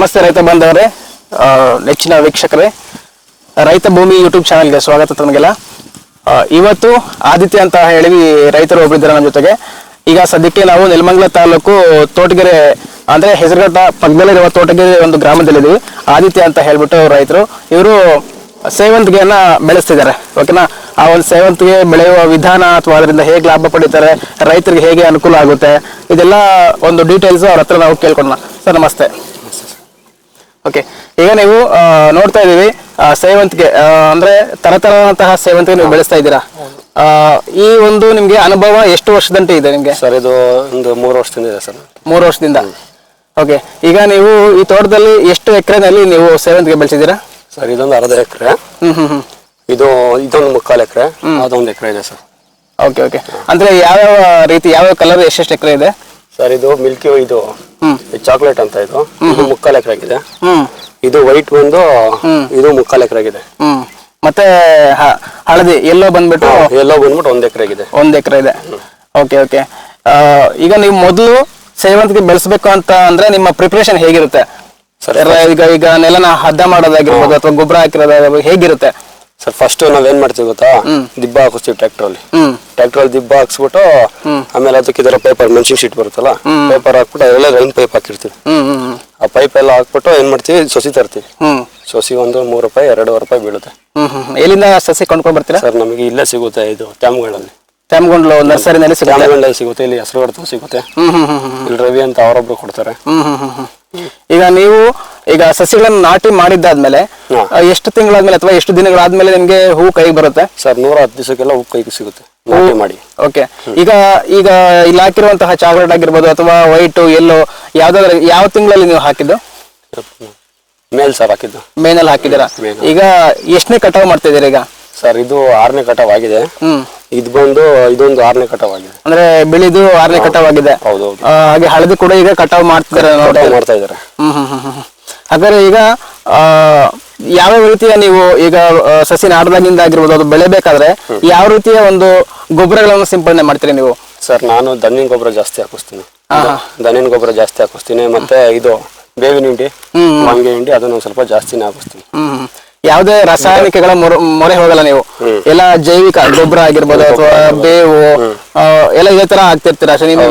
ನಮಸ್ತೆ ರೈತ ಬಾಂಧವರೇ ನೆಚ್ಚಿನ ವೀಕ್ಷಕರೇ, ರೈತ ಭೂಮಿ ಯೂಟ್ಯೂಬ್ ಚಾನಲ್ಗೆ ಸ್ವಾಗತ ತಮಗೆಲ್ಲ. ಇವತ್ತು ಆದಿತ್ಯ ಅಂತ ಹೇಳಿ ರೈತರು ಒಬ್ಬರಿದ್ದಾರೆ ನಮ್ಮ ಜೊತೆಗೆ. ಈಗ ಸದ್ಯಕ್ಕೆ ನಾವು ನೆಲಮಂಗಲ ತಾಲೂಕು ತೋಟಗೆರೆ, ಅಂದ್ರೆ ಹೆಸರುಘಟ್ಟ ಪಕ್ಕದಲ್ಲಿರುವ ತೋಟಗೆರೆ ಒಂದು ಗ್ರಾಮದಲ್ಲಿದ್ದೀವಿ. ಆದಿತ್ಯ ಅಂತ ಹೇಳಿಬಿಟ್ಟು ರೈತರು, ಇವರು ಸೇವಂತಿಗೆಯನ್ನ ಬೆಳೆಸ್ತಿದ್ದಾರೆ. ಓಕೆನಾ? ಆ ಒಂದು ಸೇವಂತಿಗೆ ಬೆಳೆಯುವ ವಿಧಾನ ಅಥವಾ ಅದರಿಂದ ಹೇಗೆ ಲಾಭ ಪಡಿತಾರೆ, ರೈತರಿಗೆ ಹೇಗೆ ಅನುಕೂಲ ಆಗುತ್ತೆ, ಇದೆಲ್ಲ ಒಂದು ಡೀಟೇಲ್ಸ್ ಅವ್ರ ಹತ್ರ ನಾವು ಕೇಳ್ಕೊಳ್ಳೋಣ ಸರ್, ನಮಸ್ತೆ. ಓಕೆ ಈಗ ನೀವು ನೋಡ್ತಾ ಇದ್ದೀವಿ ಸೇವಂತಿಗೆ ಅಂದ್ರೆ ತರತರದಂತಹ ಸೇವಂತಿಗೆ ನೀವು ಬೆಳೆಸ್ತಾ ಇದ್ದೀರಾ? ಈ ಒಂದು ನಿಮ್ಗೆ ಅನುಭವ ಎಷ್ಟು ವರ್ಷದಂತೆ ಇದೆ ನಿಮ್ಗೆ? ಸರ್ ಇದು ಒಂದು ಮೂರು ವರ್ಷದಿಂದ ಇದೆ ಸರ್. ಮೂರು ವರ್ಷದಿಂದ? ಓಕೆ ಈಗ ನೀವು ಈ ತೋಟದಲ್ಲಿ ಎಷ್ಟು ಎಕರೆನಲ್ಲಿ ನೀವು ಸೇವಂತಿಗೆ ಬೆಳೆಸಿದ್ದೀರಾ? ಸರ್ ಇದೊಂದು ಅರ್ಧ ಎಕರೆ. ಇದು ಇದೊಂದು ಮುಕ್ಕಾಲು ಎಕರೆ. ಅದೊಂದು ಎಕರೆ ಇದೆ ಸರ್. ಓಕೆ ಓಕೆ ಅಂದ್ರೆ ಯಾವ್ಯಾವ ರೀತಿ ಯಾವ್ಯಾವ ಕಲರ್ ಎಷ್ಟೆಷ್ಟು ಎಕರೆ ಇದೆ? ಸರ್ ಇದು ಮಿಲ್ಕಿ ಇದು. ಚಾಕ್ಲೇಟ್ ಅಂತ ಇದು. ಇದು ಮುಕ್ಕಾಲು ಎಕರೆ ಆಗಿದೆ ಹ್ಮ್. ಇದು ವೈಟ್ ಬಂದು ಇದು ಮುಕ್ಕಾಲು ಎಕರೆ ಆಗಿದೆ ಹ್ಮ್. ಮತ್ತೆ ಹ- ಹಳದಿ ಎಲ್ಲೋ ಬಂದ್ಬಿಟ್ಟು ಎಲ್ಲೋ ಬಂದ್ಬಿಟ್ಟು ಒಂದ್ ಎಕರೆ ಆಗಿದೆ ಒಂದ್ ಎಕರೆ ಇದೆ. Okay okay. ಈಗ ನೀವು ಮೊದಲು ಸೇವಂತಿಗೆ ಬೆಳೆಸ್ಬೇಕು ಅಂತ ಅಂದ್ರೆ ನಿಮ್ಮ ಪ್ರಿಪರೇಷನ್ ಹೇಗಿರುತ್ತೆ? ಸರ್, ಈಗ ಈಗ ನೆಲನ ಹದ ಮಾಡೋದಾಗಿರ್ಬೋದು ಅಥವಾ ಗೊಬ್ಬರ ಹಾಕಿರೋದಾಗಿರ್ಬೋದು ಹೇಗಿರುತ್ತೆ? ಸರ್ ಫಸ್ಟ್ ನಾವೇನ್ ಮಾಡ್ತೀವಿ ಗೊತ್ತಾ? ದಿಬ್ಬ ಹಾಕಿಸ್ತೀವಿ ಟ್ರ್ಯಾಕ್ಟರ್ ಅಲ್ಲಿ. ಹ್ಮ್. ಟ್ರ್ಯಾಕ್ಟರ್ ಅಲ್ಲಿ ದಿಬ್ಬ ಹಾಕ್ಸ್ಬಿಟ್ಟು ಆಮೇಲೆ ಅದಕ್ಕೆ ಇದರ ಪೇಪರ್ ಮೆನ್ಸಿಂಗ್ ಶೀಟ್ ಬರುತ್ತಲ್ಲ ಪೇಪರ್ ಹಾಕ್ಬಿಟ್ಟು ಅದೆಲ್ಲ ರೈನ್ ಪೈಪ್ ಹಾಕಿರ್ತೀವಿ. ಆ ಪೈಪ್ ಎಲ್ಲ ಹಾಕ್ಬಿಟ್ಟು ಏನ್ ಮಾಡ್ತೀವಿ? ಸೊಸಿ ತರ್ತೀವಿ. ಸೊಸಿ ಒಂದು ಮೂರು ರೂಪಾಯಿ ಎರಡೂವರೆ ರೂಪಾಯಿ ಬೀಳುತ್ತೆ. ಎಲ್ಲಿಂದ ಸಸಿ ಕೊಂಡ್ಕೊಂಡ್ ಬರ್ತೀರಾ? ಸರ್ ನಮಗೆ ಇಲ್ಲೇ ಸಿಗುತ್ತೆ ಇದು ತ್ಯಾಮ್ಗಳಲ್ಲಿ ಟ್ಯಾಮ್ಗೊಂಡ್ಲು ನರ್ಸರಿನಲ್ಲಿ ಸಿಗುತ್ತೆ? ಸಿಗುತ್ತೆ ಇಲ್ಲಿ ಹೆಸರು ಹೊಡೆದು ಸಿಗುತ್ತೆ ಇಲ್ಲಿ ರವಿ ಅಂತ ಅವರೊಬ್ರು ಕೊಡ್ತಾರೆ. ಈಗ ನೀವು ಈಗ ಸಸಿಗಳನ್ನ ನಾಟಿ ಮಾಡಿದ್ದಾದ್ಮೇಲೆ ಎಷ್ಟು ತಿಂಗಳಾದ್ಮೇಲೆ ಅಥವಾ ಎಷ್ಟು ದಿನಗಳಾದ್ಮೇಲೆ ನಿಮ್ಗೆ ಹೂ ಕೈಗೆ ಬರುತ್ತೆ? ಸರ್ ನೂರ ಹತ್ತು ದಿವಸಕ್ಕೆಲ್ಲ ಹೂ ಕೈಗೆ ಸಿಗುತ್ತೆ. ನಾಟಿ ಮಾಡಿ. ಓಕೆ ಈಗ ಈಗ ಇಲ್ಲಿ ಹಾಕಿರುವಂತಹ ಚಾಕ್ಲೇಟ್ ಆಗಿರ್ಬೋದು ಅಥವಾ ವೈಟ್ ಎಲ್ಲೋ ಯಾವ್ದಾದ್ರು ಯಾವ ತಿಂಗಳಲ್ಲಿ ನೀವು ಹಾಕಿದ್ದು? ಮೇಲ್ ಸರ್ ಹಾಕಿದ್ದು. ಮೇನಲ್ಲಿ ಹಾಕಿದ್ದೀರಾ. ಈಗ ಎಷ್ಟನೇ ಕಟಾವ್ ಮಾಡ್ತಿದ್ದೀರಾ ಈಗ? ಸರ್ ಇದು ಆರನೇ ಕಟಾವ್ ಆಗಿದೆ ಹ್ಮ್. ಇದು ಬಂದು ಇದೊಂದು ಆರನೇ ಕಟಾವ್ ಆಗಿದೆ ಅಂದ್ರೆ ಬಿಳಿದು ಆರನೇ ಕಟಾವ್ ಆಗಿದೆ ಹೌದು ಹೌದು. ಆ, ಹಾಗೆ ಹಳದಿ ಕೂಡ ಈಗ ಕಟಾವ್ ಮಾಡ್ತಿದ್ದಾರೆ ಮಾಡ್ತಾ ಇದಾರೆ ಹ್ಮ್ ಹ್ಮ್ ಹ್ಮ್ ಹ್ಮ್. ಹಾಗಾದ್ರೆ ಈಗ ಆ, ಯಾವ ರೀತಿಯ ನೀವು ಈಗ ಸಸಿ ನಾಡದಾಗಿಂದ ಆಗಿರ್ಬೋದು ಅದು ಬೆಳೆಬೇಕಾದ್ರೆ ಯಾವ ರೀತಿಯ ಒಂದು ಗೊಬ್ಬರಗಳನ್ನು ಸಿಂಪಡಣೆ ಮಾಡ್ತೀರಿ ನೀವು? ಸರ್ ನಾನು ದನಿನ ಗೊಬ್ಬರ ಜಾಸ್ತಿ ಹಾಕಿಸ್ತೀನಿ. ದನಿನ ಗೊಬ್ಬರ ಜಾಸ್ತಿ ಹಾಕಿಸ್ತೀನಿ ಮತ್ತೆ ಇದು ಬೇವಿನ ಹಿಂಡಿ ಮಂಗೆ ಹಿಂಡಿ ಅದನ್ನ ಸ್ವಲ್ಪ ಜಾಸ್ತಿ ಹಾಕಿಸ್ತೀನಿ. ಯಾವುದೇ ರಾಸಾಯನಿಕಗಳ ಮೊರೆ- ಹೋಗಲ್ಲ ನೀವು. ಎಲ್ಲ ಜೈವಿಕ ಗೊಬ್ಬರ ಆಗಿರ್ಬೋದು ಅಥವಾ ಬೇವು ಎಲ್ಲ ಇದೇ ತರ ಹಾಕ್ತಿರ್ತೀರ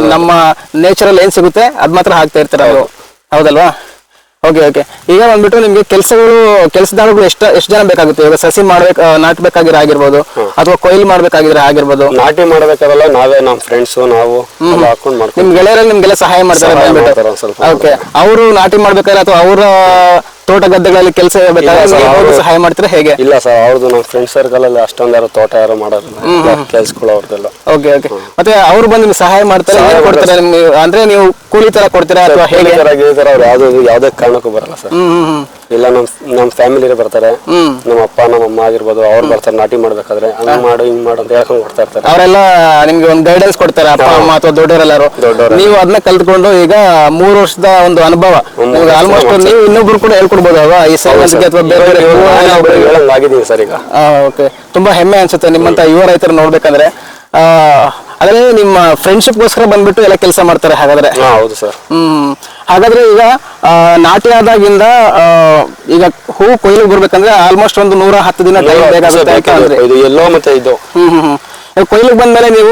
ನಮ್ಮ ನೇಚರಲ್ ಏನ್ ಸಿಗುತ್ತೆ ಅದ್ ಮಾತ್ರ ಹಾಕ್ತಾ ಇರ್ತೀರ ಅವರು ಹೌದಲ್ವಾ? ಓಕೆ ಓಕೆ ಈಗ ಬಂದ್ಬಿಟ್ಟು ನಿಮ್ಗೆ ಕೆಲಸಗಳು ಕೆಲಸದಾಳುಗಳು ಎಷ್ಟು ಎಷ್ಟು ಜನ ಬೇಕಾಗುತ್ತೆ? ಇವಾಗ ಸಸಿ ಮಾಡ್ಬೇಕು ನಾಟ್ಬೇಕಾಗಿರೋ ಆಗಿರ್ಬೋದು ಅಥವಾ ಕೊಯ್ಲು ಮಾಡ್ಬೇಕಾಗಿದ್ರೆ ಆಗಿರ್ಬೋದು. ನಾಟಿ ಮಾಡ್ಬೇಕಾದ್ರೆ ನಾವೇ ನಮ್ಮ ಫ್ರೆಂಡ್ಸ್ ನಾವು ಹಾಕೊಂಡು ನಿಮ್ ಗೆಳೆಯರಲ್ಲಿ ನಿಮ್ಗೆಲ್ಲ ಸಹಾಯ ಮಾಡ್ತಾರೆ ಬಂದ್ಬಿಟ್ಟು. ಓಕೆ ಅವರು ನಾಟಿ ಮಾಡ್ಬೇಕಾದ್ರೆ ಅಥವಾ ಅವರ ತೋಟ ಗದ್ದೆಗಳಲ್ಲಿ ಕೆಲಸ ಸಹಾಯ ಮಾಡ್ತೀರಾ? ಹೇಗೆ? ಇಲ್ಲ ಸರ್ ಅವ್ರದ್ದು ನಮ್ಮ ಫ್ರೆಂಡ್ ಸರ್ಕಲ್ ಅಲ್ಲಿ ಅಷ್ಟೊಂದು ಯಾರು ತೋಟ ಯಾರು ಮಾಡೋದಿಲ್ಲ. ಕೆಲ್ಸಗಳು ಅವ್ರದ್ದೆಲ್ಲ ಓಕೆ ಓಕೆ ಮತ್ತೆ ಅವ್ರು ಬಂದು ನಿಮ್ಗೆ ಸಹಾಯ ಮಾಡ್ತಾರೆ ಏನ್ ಕೊಡ್ತಾರೆ? ನಿಮ್ಗೆ ಅಂದ್ರೆ ನೀವು ಕೂಲಿ ತರ ಕೊಡ್ತೀರಾ ಅಥವಾ ಹೇಗೆ? ತರ ಅವ್ರು ಯಾವ್ದು ಯಾವ್ದೇ ಕಾರಣಕ್ಕೂ ಬರಲ್ಲ ಸರ್. ಹ್ಮ್ ಹ್ಮ್ ಹ್ಮ್. ಇಲ್ಲ ನಮ್ ನಮ್ ಫ್ಯಾಮಿಲಿ ಬರ್ತಾರೆ. ನಮ್ಮ ಅಪ್ಪ ನಮ್ಮ ಅಮ್ಮ ಆಗಿರ್ಬೋದು ಅವ್ರು ಬರ್ತಾರೆ ನಾಟಿ ಮಾಡ್ಬೇಕಾದ್ರೆ. ಹಂಗ್ ಮಾಡು ಹಿಂಗ್ ಮಾಡು ಅಂತ ಹೇಳ್ಕೊಂಡು ಕೊಡ್ತಾ ಇರ್ತಾರೆ. ಅವರೆಲ್ಲ ನಿಮ್ಗೆ ಒಂದು ಗೈಡೆನ್ಸ್ ಕೊಡ್ತಾರೆ ಅಪ್ಪ ಅಮ್ಮ ಅಥವಾ ದೊಡ್ಡವರೆಲ್ಲರೂ. ದೊಡ್ಡವರು ನೀವು ಅದನ್ನ ಕಲ್ತ್ಕೊಂಡು ಈಗ ಮೂರು ವರ್ಷದ ಒಂದು ಅನುಭವ. ನಿಮ್ಗೆ ಆಲ್ಮೋಸ್ಟ್ ನೀವು ಇನ್ನೊಬ್ರು ಕೂಡ ಹೇಳ್ಕೊಡ್ಬೋದು ಅಲ್ವಾ? ಈ ಸೇವಂತಿಗೆ ಅಥವಾ ಬೇರೆ ಬೇರೆ ಹೇಳಂಗ್ ಆಗಿದೀವಿ ಸರ್ ಈಗ. ಓಕೆ ತುಂಬಾ ಹೆಮ್ಮೆ ಅನ್ಸುತ್ತೆ ನಿಮ್ಮಂತ ಯುವ ರೈತರು ನೋಡ್ಬೇಕಂದ್ರೆ. ಆ, ಆದ್ರೆ ನಿಮ್ಮ ಫ್ರೆಂಡ್ಶಿಪ್ಗೋಸ್ಕರ ಬಂದ್ಬಿಟ್ಟು ಎಲ್ಲ ಕೆಲಸ ಮಾಡ್ತಾರೆ ಹಾಗಾದ್ರೆ. ಹಾ ಹೌದು ಸರ್. ಹ್ಮ್. ಹಾಗಾದ್ರೆ ಈಗ ನಾಟಿ ಆದಾಗಿಂದ ಈಗ ಹೂ ಕೊಯ್ಲು ಬರ್ಬೇಕಂದ್ರೆ ಆಲ್ಮೋಸ್ಟ್ ಒಂದು ನೂರ ಹತ್ತು ದಿನ ಟೈಮ್ ಬೇಕಾಗುತ್ತೆ ಅಂದ್ರೆ. ಇದು ಎಲ್ಲೋ ಮತ್ತೆ ಇದು. ಹ್ಮ್ ಹ್ಮ್ ಹ್ಮ್. ಈಗ ಕೊಯ್ಲಿಗೆ ಬಂದ್ಮೇಲೆ ನೀವು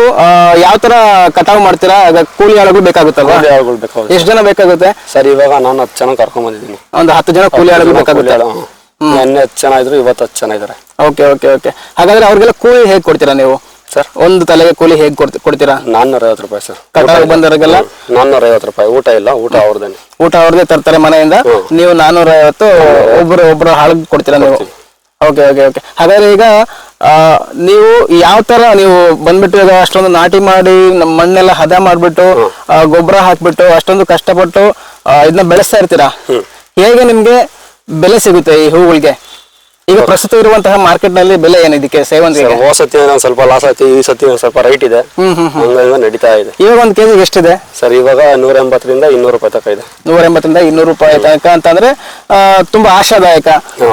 ಯಾವ ತರ ಕಟಾವ್ ಮಾಡ್ತೀರಾ? ಆಗ ಕೂಲಿ ಆಳುಗಳು ಬೇಕಾಗುತ್ತಲ್ಲ ಕೂಲಿ ಆಳುಗಳು ಬೇಕಾಗುತ್ತೆ. ಎಷ್ಟು ಜನ ಬೇಕಾಗುತ್ತೆ? ಸರ್ ಇವಾಗ ನಾನು ಹತ್ತು ಜನ ಕರ್ಕೊಂಡ್ ಬಂದಿದ್ದೀನಿ. ಒಂದು ಹತ್ತು ಜನ ಕೂಲಿ ಆಳುಗಳು ಬೇಕಾಗುತ್ತೆ. ನೆನ್ನೆ ಹತ್ತು ಜನ ಇದ್ರು ಇವತ್ತು ಹತ್ತು ಜನ ಇದಾರೆ ಓಕೆ ಓಕೆ ಓಕೆ. ಹಾಗಾದ್ರೆ ಅವ್ರಿಗೆಲ್ಲ ಕೂಲಿ ಹೇಗೆ ಕೊಡ್ತೀರಾ ನೀವು? ಸರ್? ಒಂದು ತಲೆಗೆ ಕೂಲಿ ಹೇಗೆ ಕೊಡ್ತೀರಾ? ನಾನ್ನೂರ ಐವತ್ತು ರೂಪಾಯಿ ಸರ್. ಕಟಾವ್ ಬಂದವರಿಗೆಲ್ಲ? ನಾನ್ನೂರ ಐವತ್ತು ರೂಪಾಯಿ. ಊಟ ಇಲ್ಲ ಊಟ ಅವ್ರದೇ ಊಟ ಅವ್ರದೇ ತರ್ತಾರೆ ಮನೆಯಿಂದ? ನೀವು ನಾನೂರ ಐವತ್ತು ಒಬ್ರು ಒಬ್ರು ಹಾಳಿಗೆ ಕೊಡ್ತೀರಾ ನೀವು? Okay okay okay. ಹಾಗಾದ್ರೆ ಈಗ ಆ, ನೀವು ಯಾವ ತರ ನೀವು ಬಂದ್ಬಿಟ್ಟು ಈಗ ಅಷ್ಟೊಂದು ನಾಟಿ ಮಾಡಿ ನಮ್ಮ ಮಣ್ಣೆಲ್ಲ ಹದ ಮಾಡ್ಬಿಟ್ಟು ಗೊಬ್ಬರ ಹಾಕ್ಬಿಟ್ಟು ಅಷ್ಟೊಂದು ಕಷ್ಟಪಟ್ಟು ಇದನ್ನ ಬೆಳೆಸ್ತಾ ಇರ್ತೀರಾ? ಹೇಗೆ ನಿಮ್ಗೆ ಬೆಲೆ ಸಿಗುತ್ತೆ ಈ ಹೂಗಳಿಗೆ? ಈಗ ಪ್ರಸ್ತುತ ಇರುವಂತಹ ಮಾರ್ಕೆಟ್ನಲ್ಲಿ ಬೆಲೆ ಏನು ಇದಕ್ಕೆ? ಸೇವಂತಿಗೆ ಹೋದ ಸತಿ ಒಂದ್ ಸ್ವಲ್ಪ ಲಾಸ್ ಆಯ್ತು ಈ ಸತಿ ಒಂದ್ ಸ್ವಲ್ಪ ರೈಟ್ ಇದೆ. ಹ್ಮ್ ಹ್ಮ್ ಹಂಗಾಗಿ ನಡೀತಾ ಇದೆ. ಈಗ ಒಂದ್ ಕೆಜಿ ಎಷ್ಟಿದೆ? ಸರ್ ಇವಾಗ ನೂರ ಎಂಬತ್ತರಿಂದ ಇನ್ನೂರು ರೂಪಾಯಿ ತನಕ ಇದೆ. ನೂರ ಎಂಬತ್ತರಿಂದ ಇನ್ನೂರು ರೂಪಾಯಿ ತನಕ ಅಂತಂದ್ರೆ ಆ, ತುಂಬಾ ಆಶಾದಾಯಕ.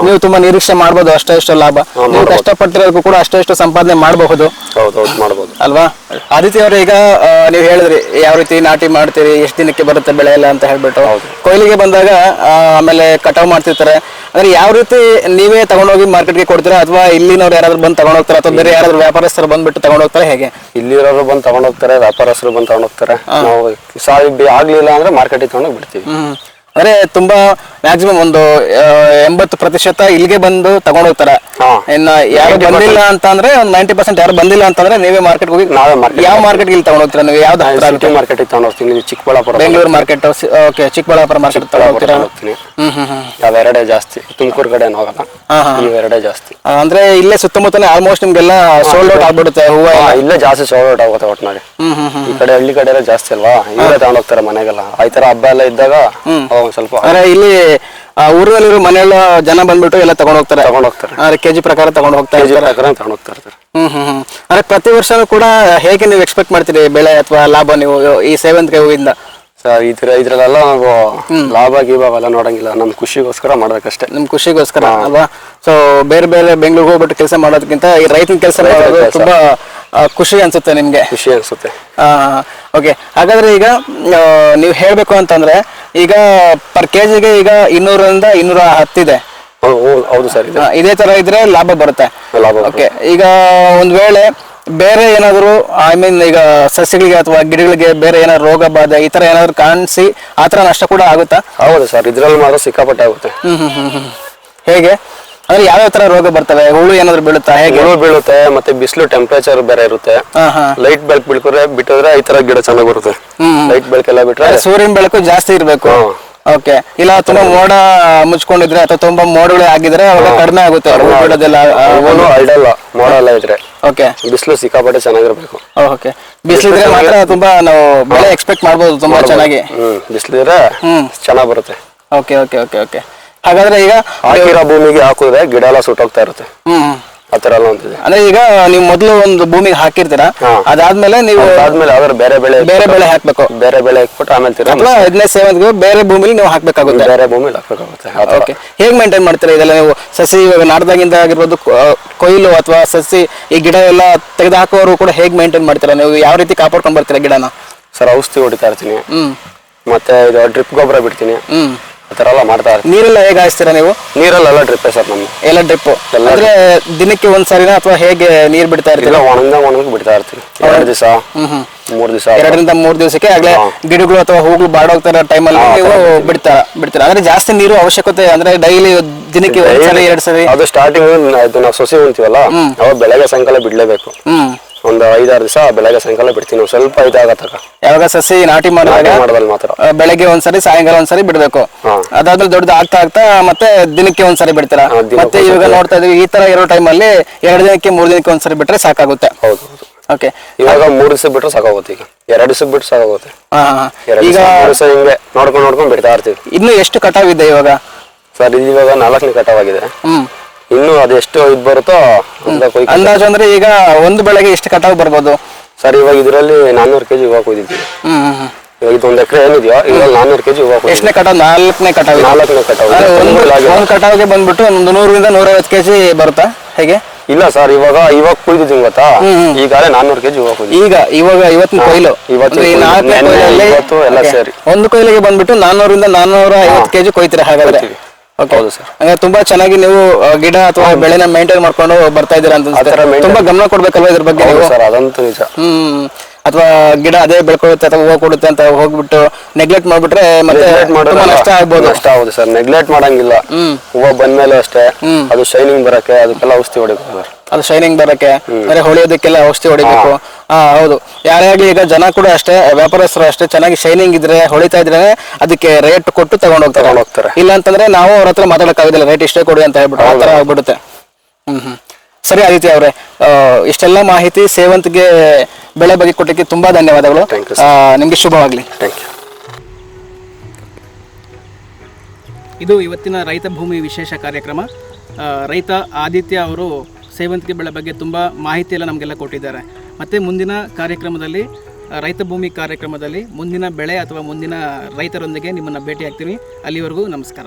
ನೀವು ತುಂಬಾ ನಿರೀಕ್ಷೆ ಮಾಡಬಹುದು ಅಷ್ಟೇ ಇಷ್ಟು ಲಾಭ ನೀವು ಕಷ್ಟಪಟ್ಟಿರೋದಕ್ಕೂ ಕೂಡ ಅಷ್ಟೇ ಇಷ್ಟು ಸಂಪಾದನೆ ಮಾಡಬಹುದು. ಹೌದು ಹೌದು ಮಾಡ್ಬೋದು. ಅಲ್ವಾ? ಆದಿತ್ಯ ಅವರು ಈಗ ಆ, ನೀವು ಹೇಳಿದ್ರಿ ಯಾವ ರೀತಿ ನಾಟಿ ಮಾಡ್ತೀರಿ ಎಷ್ಟು ದಿನಕ್ಕೆ ಬರುತ್ತೆ ಬೆಳೆ ಎಲ್ಲ ಅಂತ ಹೇಳ್ಬಿಟ್ಟು. ಕೊಯ್ಲಿಗೆ ಬಂದಾಗ ಆ, ಆಮೇಲೆ ಕಟಾವ್ ಮಾಡ್ತಿರ್ತಾರೆ. ಅಂದ್ರೆ ಯಾವ ರೀತಿ ನೀವೇ ತಗೊಂಡೋಗಿ ಮಾರ್ಕೆಟ್ಗೆ ಕೊಡ್ತೀರಾ? ಅಥವಾ ಇಲ್ಲಿನವ್ರು ಯಾರಾದ್ರೂ ಬಂದು ತಗೊಂಡೋಗ್ತಾರೆ? ಅಥವಾ ಬೇರೆ ಯಾರಾದ್ರೂ ವ್ಯಾಪಾರಸ್ಥರು ಬಂದ್ಬಿಟ್ಟು ತಗೊಂಡೋಗ್ತಾರೆ ಹೇಗೆ? ಇಲ್ಲಿರೋರು ಬಂದು ತಗೊಂಡೋಗ್ತಾರೆ ವ್ಯಾಪಾರಸ್ಥರು ಬಂದು ತಗೊಂಡೋಗ್ತಾರೆ. ನಾವು ಸಾರಿ ಆಗ್ಲಿಲ್ಲ ಅಂದ್ರೆ ಮಾರ್ಕೆಟಿಗೆ ತಗೊಂಡೋಗಿ ಬಿಡ್ತೀವಿ. ಹ್ಮ್. ಅಂದ್ರೆ ತುಂಬಾ ಮ್ಯಾಕ್ಸಿಮಮ್ ಒಂದು ಆ, ಎಂಬತ್ತು ಪ್ರತಿಶತ ಇಲ್ಲಿಗೆ ಬಂದು ತಗೊಂಡೋಗ್ತಾರೆ? ಹಾ. ಇನ್ನ ಯಾರು ಬಂದಿಲ್ಲ ಅಂತಂದ್ರೆ ಒಂದು ನೈಂಟಿ ಪರ್ಸೆಂಟ್ ಯಾರು ಬಂದಿಲ್ಲ ಅಂತಂದ್ರೆ ನೀವೇ ಮಾರ್ಕೆಟ್ ಹೋಗಿ ನಾವೇ market ಯಾವ ಮಾರ್ಕೆಟ್ ಇಲ್ಲಿ ತಗೊಂಡೋಗ್ತೀರಾ ನೀವು? ಯಾವ್ದು ಹತ್ರ ಮಾರ್ಕೆಟ್ ಮಾರ್ಕೆಟಿಗೆ ತಗೊಂಡೋಗ್ತೀನಿ. ಇಲ್ಲಿ Chikkaballapur Bengaluru market okay Chikkaballapur market ತಗೊಂಡೋಗ್ತೀರಾ? ಹೋಗ್ತೀನಿ ಹ್ಮ್ ಹ್ಮ್ ಹ್ಮ್. ಅವೆರಡೇ ಜಾಸ್ತಿ. ತುಮಕೂರು ಕಡೆ ಏನು ಹೋಗಲ್ಲ. ಹಾ, ಹಾ. ಇವೆರಡೇ ಜಾಸ್ತಿ. ಆ, ಅಂದ್ರೆ ಇಲ್ಲೇ ಸುತ್ತಮುತ್ತಲೇ ಆಲ್ಮೋಸ್ಟ್ ನಿಮ್ಗೆಲ್ಲ ಸೋಲ್ಡ್ ಔಟ್ ಆಗ್ಬಿಡುತ್ತೆ ಹೂವ ಹಾ, ಇಲ್ಲೇ ಜಾಸ್ತಿ ಸೋಲ್ಡ್ ಆಗುತ್ತೆ ಒಟ್ನಾಗೆ ಹ್ಮ್ ಹ್ಮ್ ಹ್ಮ್. ಈ ಕಡೆ ಹಳ್ಳಿ ಕಡೆ ಎಲ್ಲ ಜಾಸ್ತಿ ಅಲ್ವಾ? ಇವರೇ ತಗೊಂಡೋಗ್ತಾರೆ ಮನೆಗೆಲ್ಲ. ಆ ತರ ಹಬ್ಬ ಎಲ್ಲ ಇದ್ದಾಗ ಅವಾಗ ಒಂದ್ ಸ್ವಲ್ಪ ಅಂದ್ರೆ ಇಲ್ಲಿ ಆ, ಊರಿನಲ್ಲಿರೋ ಮನೆಯಲ್ಲ ಜನ ಬಂದ್ಬಿಟ್ಟು ಎಲ್ಲ ತಗೊಂಡ್ ಹೋಗ್ತಾರೆ. ತಗೊಂಡೋಗ್ತಾರೆ ಹೋಗ್ತಾರೆ. ಕೆಜಿ ಪ್ರಕಾರ ತಗೊಂಡ್ ಹೋಗ್ತಾ ಕೆಜಿ ಇರ್ತಾರೆ. ಪ್ರಕಾರ ಹೋಗ್ತಾರೆ ಇರ್ತಾರೆ. ಹ್ಮ್ ಹ್ಮ್ ಹ್ಮ್. ಅಂದ್ರೆ ಪ್ರತಿ ವರ್ಷನೂ ಕೂಡ ಹೇಗೆ ನೀವು ಎಕ್ಸ್ಪೆಕ್ಟ್ ಮಾಡ್ತೀರಿ ಬೆಳೆ ಅಥವಾ ಲಾಭ ನೀವು ಈ ಸೇವಂತಿಗೆ ಹೂವಿಂದ? ಸರ್ ಇದ್ರ ಇದ್ರಲ್ಲೆಲ್ಲ ನಾವು ಲಾಭ ಗೀಭ ಅವೆಲ್ಲ ನೋಡಂಗಿಲ್ಲ. ನಮ್ ಖುಷಿಗೋಸ್ಕರ ಮಾಡ್ಬೇಕಷ್ಟೇ. ನಿಮ್ ಖುಷಿಗೋಸ್ಕರ ಅಲ್ವಾ? ಸೊ ಬೇರೆ ಬೇರೆ ಬೆಂಗಳೂರಿಗೆ ಹೋಗ್ಬಿಟ್ಟು ಕೆಲಸ ಮಾಡೋದಕ್ಕಿಂತ ಈ ರೈತನ ಕೆಲಸ ಮಾಡೋದು ಕೆಲ್ಸ. ತುಂಬಾ ಆ, ಖುಷಿ ಅನ್ಸುತ್ತೆ ನಿಮ್ಗೆ. ಖುಷಿ ಅನ್ಸುತ್ತೆ. ಓಕೆ. ಹಾಗಾದ್ರೆ ಈಗ ನೀವು ಹೇಳ್ಬೇಕು ಅಂತಂದ್ರೆ ಈಗ ಪರ್ ಕೆಜಿಗೆ ಈಗ ಇನ್ನೂರರಿಂದ ಇನ್ನೂರ ಹತ್ತಿದೆ ಹೌದು ಸರ್ ಇದೆ. ಇದೇ ತರ ಇದ್ರೆ ಲಾಭ ಬರುತ್ತೆ. ಲಾಭ ಬರುತ್ತೆ. ಓಕೆ ಈಗ ಒಂದ್ ವೇಳೆ ಬೇರೆ ಏನಾದರೂ ಐ ಮೀನ್ ಈಗ ಸಸ್ಯಗಳಿಗೆ ಅಥವಾ ಗಿಡಗಳಿಗೆ ಬೇರೆ ಏನಾದ್ರು ರೋಗ ಬಾಧೆ ಈ ತರ ಏನಾದ್ರು ಕಾಣಿಸಿ ಆ ತರ ನಷ್ಟ ಕೂಡ ಆಗುತ್ತಾ? ಹೌದು ಸರ್ ಇದ್ರಲ್ಲಿ ಮಾತ್ರ ಸಿಕ್ಕಾಪಟ್ಟೆ ಆಗುತ್ತೆ. ಹ್ಮ್ ಹ್ಮ್ ಹ್ಮ್ ಹ್ಮ್. ಹೇಗೆ? ಅಂದ್ರೆ ಯಾವ್ಯಾವ ತರ ರೋಗ ಬರ್ತವೆ? ಹುಳು ಏನಾದ್ರು ಬೀಳುತ್ತಾ? ಹೇಗೆ? ಹುಳು ಬೀಳುತ್ತೆ ಮತ್ತೆ ಬಿಸಿಲು ಟೆಂಪರೇಚರ್ ಬೇರೆ ಇರುತ್ತೆ. ಹಾ ಹಾ. ಲೈಟ್ ಬೆಳಕು ಬಿಳ್ಕೊಂಡ್ರೆ ಬಿಟ್ಟಿದ್ರೆ ಈ ತರ ಗಿಡ ಚೆನ್ನಾಗಿ ಬರುತ್ತೆ. ಲೈಟ್ ಬೆಳಕೆಲ್ಲ ಬಿಟ್ರೆ ಸೂರ್ಯನ ಬೆಳಕು ಜಾಸ್ತಿ ಇರ್ಬೇಕು. ಹ್ಮ್. ಓಕೆ ಇಲ್ಲ ತುಂಬಾ ಮೋಡ ಮುಚ್ಕೊಂಡಿದ್ರೆ ಅಥವಾ ತುಂಬಾ ಮೋಡಗಳು ಆಗಿದ್ರೆ ಅವಾಗ ಕಡಿಮೆ ಆಗುತ್ತೆ. ಹೂ ಬಿಡೋದೆಲ್ಲ ಹೂವು ಅಲ್ಡಲ್ಲ ಮೋಡ ಎಲ್ಲ ಇದ್ರೆ. ಓಕೆ ಬಿಸಿಲು ಸಿಕ್ಕಾಪಟ್ಟೆ ಚೆನ್ನಾಗಿರ್ಬೇಕು. ಓಕೆ ಬಿಸಿಲಿದ್ರೆ ಮಾತ್ರ ತುಂಬಾ ನಾವು ಬೆಳೆ ಎಕ್ಸ್ಪೆಕ್ಟ್ ಮಾಡ್ಬೋದು ತುಂಬಾ ಚೆನ್ನಾಗಿ. ಹ್ಮ್ ಬಿಸಿಲಿದ್ರೆ ಹ್ಮ್. ಚೆನ್ನಾಗ್ ಬರುತ್ತೆ. ಓಕೆ ಓಕೆ ಓಕೆ ಓಕೆ ಹಾಗಾದ್ರೆ ಈಗ ಹಾಕಿರೋ ಭೂಮಿಗೆ ಹಾಕಿದ್ರೆ ಗಿಡ ಎಲ್ಲ ಸುಟ್ಟೋಗ್ತಾ ಇರುತ್ತೆ. ಹ್ಮ್. ಆ ಥರ ಎಲ್ಲ ಒಂದಿದೆ. ಅಂದ್ರೆ ಈಗ ನೀವು ಮೊದಲು ಒಂದು ಭೂಮಿಗೆ ಹಾಕಿರ್ತೀರಾ. ಅದಾದ್ಮೇಲೆ ನೀವು ಅದಾದ್ಮೇಲೆ ಯಾವ್ದಾದ್ರು ಬೇರೆ ಬೆಳೆ ಬೇರೆ ಬೆಳೆ ಹಾಕ್ಬೇಕು. ಬೇರೆ ಬೆಳೆ ಹಾಕ್ಬಿಟ್ಟು ಆಮೇಲೆ ತಿರ್ಗಾ ಅಥವಾ ಹದಿನೈದು ಸೇವಂತಿಗೆ ಬೇರೆ ಭೂಮಿಲಿ ನೀವು ಹಾಕ್ಬೇಕಾಗುತ್ತೆ? ಬೇರೆ ಭೂಮಿಲಿ ಹಾಕ್ಬೇಕಾಗುತ್ತೆ ಆ ಥರ. ಓಕೆ ಹೇಗೆ ಮೇಂಟೈನ್ ಮಾಡ್ತೀರಾ? ಇದೆಲ್ಲ ನೀವು ಸಸಿ ಇವಾಗ ನಾಡ್ದಾಗಿಂದ ಆಗಿರ್ಬೋದು ಕೊ- ಕೊಯ್ಲು ಅಥವಾ ಸಸಿ ಈ ಗಿಡ ಎಲ್ಲ ತೆಗೆದು ಹಾಕುವವರು ಕೂಡ ಹೇಗೆ ಮೇಂಟೈನ್ ಮಾಡ್ತೀರಾ? ನೀವು ಯಾವ ರೀತಿ ಕಾಪಾಡ್ಕೊಂಡ್ ಬರ್ತೀರಾ ಗಿಡನ? ಸರ್ ಔಷಧಿ ಹೊಡಿತಾ ಇರ್ತೀನಿ. ಹ್ಮ್. ಮತ್ತೆ ಇದು ಡ್ರಿಪ್ ಗೊಬ್ಬರ ಬಿಡ್ತೀನಿ. ಹ್ಮ್. ಆ ಥರ ಎಲ್ಲ ಮಾಡ್ತಾ ನೀರೆಲ್ಲ ಹೇಗೆ ಹಾಯಿಸ್ತೀರಾ ನೀವು? ನೀರಲ್ಲೆಲ್ಲ ಡ್ರಿಪ್ ಸರ್ ನಮ್ಗೆ ಎಲ್ಲ ಡ್ರಿಪ್ ಎಲ್ಲ ಅಂದ್ರೆ ದಿನಕ್ಕೆ ಒಂದ್ ಸರಿನಾ ಅಥವಾ ಹೇಗೆ ನೀರ್ ಬಿಡ್ತಾ ಇಲ್ಲ ಇರ್ತೀರಾ ಒಣಗ ಒಣಗಿ ಬಿಡ್ತಾ ಇರ್ತೀನಿ ಎರಡು ದಿವಸ ಮೂರ್ ದಿವಸ. ಎರಡರಿಂದ ಮೂರ್ ದಿವಸಕ್ಕೆ ಆಗ್ಲೇ ಗಿಡಗಳು ಅಥವಾ ಹೂಗಳು ಬಾಡೋಗ್ತಾ ಇರೋ ಟೈಮಲ್ಲಿ ನೀವು ಬಿಡ್ತಾರ ಬಿಡ್ತೀರಾ? ಅಂದ್ರೆ ಜಾಸ್ತಿ ನೀರು ಅವಶ್ಯಕತೆ ಅಂದ್ರೆ ಡೈಲಿ ದಿನಕ್ಕೆ ಒಂದ್ ಸರಿ ಎರಡ್ ಸರಿ? ಅದು ಸ್ಟಾರ್ಟಿಂಗ್ ನಾವು ಸೊಸಿ ಉಣ್ತೀವಲ್ಲ ಅವಾಗ ಬೆಳಗ್ಗೆ ಸಾಯಂಕಾಲ ಬಿಡ್ಲೇಬೇಕು. ಹ್ಮ್. ಒಂದು ಐದಾರು ದಿವಸ ಬೆಳಗ್ಗೆ ಸಾಯಂಕಾಲ ಬಿಡ್ತೀನಿ. ನಾವು ಸ್ವಲ್ಪ ಇದಾಗತ್ತಕ ಯಾವಾಗ ಸಸಿ ನಾಟಿ ಮಾಡಿದಾಗ ನಾಟಿ ಮಾಡೋದ್ರಲ್ಲಿ ಮಾತ್ರ. ಆ, ಬೆಳಗ್ಗೆ ಒಂದ್ಸರಿ ಸಾಯಂಕಾಲ ಒಂದ್ಸರಿ ಬಿಡ್ಬೇಕು. ಹಾ. ಅದಾದ್ಮೇಲೆ ದೊಡ್ಡದು ಆಗ್ತಾ ಆಗ್ತಾ ಮತ್ತೆ ದಿನಕ್ಕೆ ಒಂದ್ಸರಿ ಬಿಡ್ತೀರಾ? ಹಾ, ದಿನಕ್ಕೆ ಮತ್ತೆ ಇವಾಗ ನೋಡ್ತಾ ಇದೀವಿ ಈ ತರ ಇರೋ ಟೈಮಲ್ಲಿ ಎರಡು ದಿನಕ್ಕೆ ಮೂರು ದಿನಕ್ಕೆ ಒಂದ್ಸರಿ ಬಿಟ್ರೆ ಸಾಕಾಗುತ್ತೆ. ಹೌದು ಹೌದು. ಓಕೆ ಇವಾಗ ಮೂರ್ ದಿವಸ ಬಿಟ್ರೆ ಸಾಕಾಗುತ್ತೆ ಈಗ. ಎರಡು ದಿವಸ ಬಿಟ್ಟು ಸಾಕಾಗುತ್ತೆ. ಎರಡು ಈಗ ದಿವಸ ಮೂರ್ ದಿವಸ ಹಿಂಗೆ ನೋಡ್ಕೊಂಡು ನೋಡ್ಕೊಂಡು ಬಿಡ್ತಾ ಇರ್ತೀವಿ. ಇನ್ನು ಎಷ್ಟು ಕಟಾವ್ ಇದೆ ಇವಾಗ? ಸರ್ ಇದು ಇವಾಗ ನಾಲ್ಕನೇ ಕಟಾವಾಗಿದೆ ಹ್ಮ್. ಇನ್ನು ಅದೆಷ್ಟು ಇದು ಬರುತ್ತೋ ಅಂತ ಕೊಯ್ಕ ಅಂದಾಜು ಅಂದ್ರೆ ಈಗ ಒಂದು ಬೆಳೆಗೆ ಎಷ್ಟು ಕಟಾವ್ ಬರ್ಬೋದು? ಸರ್ ಇವಾಗ ಇದರಲ್ಲಿ ನಾನ್ನೂರು ಕೆಜಿ ಹೂವು ಕೊಯ್ದಿದ್ದೀವಿ ಹ್ಮ್ ಹ್ಮ್, ಹ್ಮ್. ಇವಾಗ ಇದೊಂದು ಎಕರೆ ಏನಿದೆಯೋ ಇದ್ರಲ್ಲಿ ನಾನ್ನೂರು ಕೆಜಿ ಹೂವು ಕೊಯ್ದಿದ್ದೀವಿ ಎಷ್ಟನೇ ಕಟಾವ್? ನಾಲ್ಕನೇ ಕಟಾವ್ ಇದೆ. ನಾಲ್ಕನೇ ಕಟಾವು. ಅಂದ್ರೆ ಒಂದು ಕಟಾವ್ಗೆ ಬಂದ್ಬಿಟ್ಟು ಒಂದು ನೂರರಿಂದ ನೂರೈವತ್ತು ಕೆಜಿ ಬರುತ್ತಾ? ಹೇಗೆ? ಇಲ್ಲ ಸರ್ ಇವಾಗ ಇವಾಗ ಕುಯ್ದಿದ್ದೀನಿ ಗೊತ್ತಾ? ಈಗಾಗಲೇ ನಾನ್ನೂರು ಕೆಜಿ ಹೂವು ಕೊಯ್ದಿದ್ದೀವಿ. ಈಗ ಇವಾಗ ಇವತ್ತಿನ ಕೊಯ್ಲು. ಇವತ್ತಿನ ಅಂದ್ರೆ ಈ ಕೊಯ್ಲು. ನಾಲ್ಕನೇ ನೆನ್ನೆ, ಕೊಯ್ಲಲ್ಲಿ ಇವತ್ತು ಎಲ್ಲ ಸರಿ ಸೇರಿ. ಒಂದು ಕೊಯ್ಲಿಗೆ ಬಂದ್ಬಿಟ್ಟು ನಾನ್ನೂರಿಂದ ನಾನ್ನೂರ ಐವತ್ತು ಕೆಜಿ ಕೊಯ್ತೀರಾ ಹಾಗಾದ್ರೆ? ಕೊಯ್ತೀವಿ. ಹೌದು ಸರ್. ಹಂಗಾರೆ ತುಂಬಾ ಚೆನ್ನಾಗಿ ನೀವು ಆ, ಗಿಡ ಅಥವಾ ಬೆಳೆನ ಮೇಂಟೈನ್ ಮಾಡ್ಕೊಂಡು ಬರ್ತಾ ಇದ್ದೀರಾ ಅಂತ ಅನ್ಸುತ್ತೆ. ಆ ಥರ maintain- ತುಂಬಾ ಗಮನ ಕೊಡ್ಬೇಕಲ್ವಾ ಇದ್ರ ಬಗ್ಗೆ ಹೌದು ನೀವು? ಸರ್ ಅದಂತೂ ನಿಜ. ಹ್ಮ್. ಅಥವಾ ಗಿಡ ಅದೇ ಬೆಳ್ಕೊಳ್ಳುತ್ತೆ ಅಥವಾ ಹೂವು ಕೊಡುತ್ತೆ ಅಂತ ಹೋಗ್ಬಿಟ್ಟು ನೆಗ್ಲೆಕ್ಟ್ ಮಾಡ್ಬಿಟ್ರೆ ಮತ್ತೆ ತುಂಬಾ ಮಾಡೋದು ನಷ್ಟ ಆಗ್ಬೋದು. ನಷ್ಟ ಆಗುದು ಸರ್ ನೆಗ್ಲೆಕ್ಟ್ ಮಾಡಂಗಿಲ್ಲ. ಹೂವು ಬಂದ್ಮೇಲೆ ಅಷ್ಟೇ. ಅದು ಶೈನಿಂಗ್ ಬರಕ್ಕೆ ಅದಕ್ಕೆಲ್ಲ ಔಷಧಿ ಹೊಡಿಬೇಕು ಸರ್ ಅದು ಶೈನಿಂಗ್ ಬರಕ್ಕೆ ಅಂದ್ರೆ ಹೊಳಿಯೋದಕ್ಕೆಲ್ಲ ಔಷಧಿ ಹೊಡಿಬೇಕು. ಹಾ. ಹೌದು. ಯಾರೇ ಆಗ್ಲಿ ಈಗ ಜನ ಕೂಡ ಅಷ್ಟೇ ವ್ಯಾಪಾರಸ್ಥರು ಅಷ್ಟೇ ಚೆನ್ನಾಗಿ ಶೈನಿಂಗ್ ಇದ್ರೆ ಹೊಳಿತಾ ಇದ್ರೆ ಅದಕ್ಕೆ ರೇಟ್ ಕೊಟ್ಟು ತಗೊಂಡ್ ಹೋಗ್ತಾರೆ ತಗೊಂಡ್ ಹೋಗ್ತಾರೆ. ಇಲ್ಲ ಅಂತಂದ್ರೆ ನಾವು ಅವ್ರ ಹತ್ರ ಮಾತಾಡಕ್ಕಾಗೋದಿಲ್ಲ ರೇಟ್ ಇಷ್ಟೇ ಕೊಡಿ ಅಂತ ಹೇಳ್ಬಿಟ್ಟು ಆ ತರ ಆಗ್ಬಿಡುತ್ತೆ. ಹ್ಮ್ ಹ್ಮ್. ಸರಿ ಆದಿತ್ಯ ಅವರೇ ಇಷ್ಟೆಲ್ಲ ಮಾಹಿತಿ ಸೇವಂತಿಗೆ ಬೆಳೆ ಬಗ್ಗೆ ಕೊಟ್ಟಕ್ಕೆ ತುಂಬಾ ಧನ್ಯವಾದಗಳು. ನಿಮ್ಗೆ ಶುಭವಾಗ್ಲಿ. ಥ್ಯಾಂಕ್ ಯು ಇದು ಇವತ್ತಿನ ರೈತ ಭೂಮಿ ವಿಶೇಷ ಕಾರ್ಯಕ್ರಮ. ರೈತ ಆದಿತ್ಯ ಅವರು ಸೇವಂತಿಗೆ ಬೆಳೆ ಬಗ್ಗೆ ತುಂಬ ಮಾಹಿತಿ ಎಲ್ಲ ನಮಗೆಲ್ಲ ಕೊಟ್ಟಿದ್ದಾರೆ. ಮತ್ತು ಮುಂದಿನ ಕಾರ್ಯಕ್ರಮದಲ್ಲಿ ರೈತ ಭೂಮಿ ಕಾರ್ಯಕ್ರಮದಲ್ಲಿ ಮುಂದಿನ ಬೆಳೆ ಅಥವಾ ಮುಂದಿನ ರೈತರೊಂದಿಗೆ ನಿಮ್ಮನ್ನು ಭೇಟಿ ಆಗ್ತೀನಿ ಅಲ್ಲಿವರೆಗೂ ನಮಸ್ಕಾರ.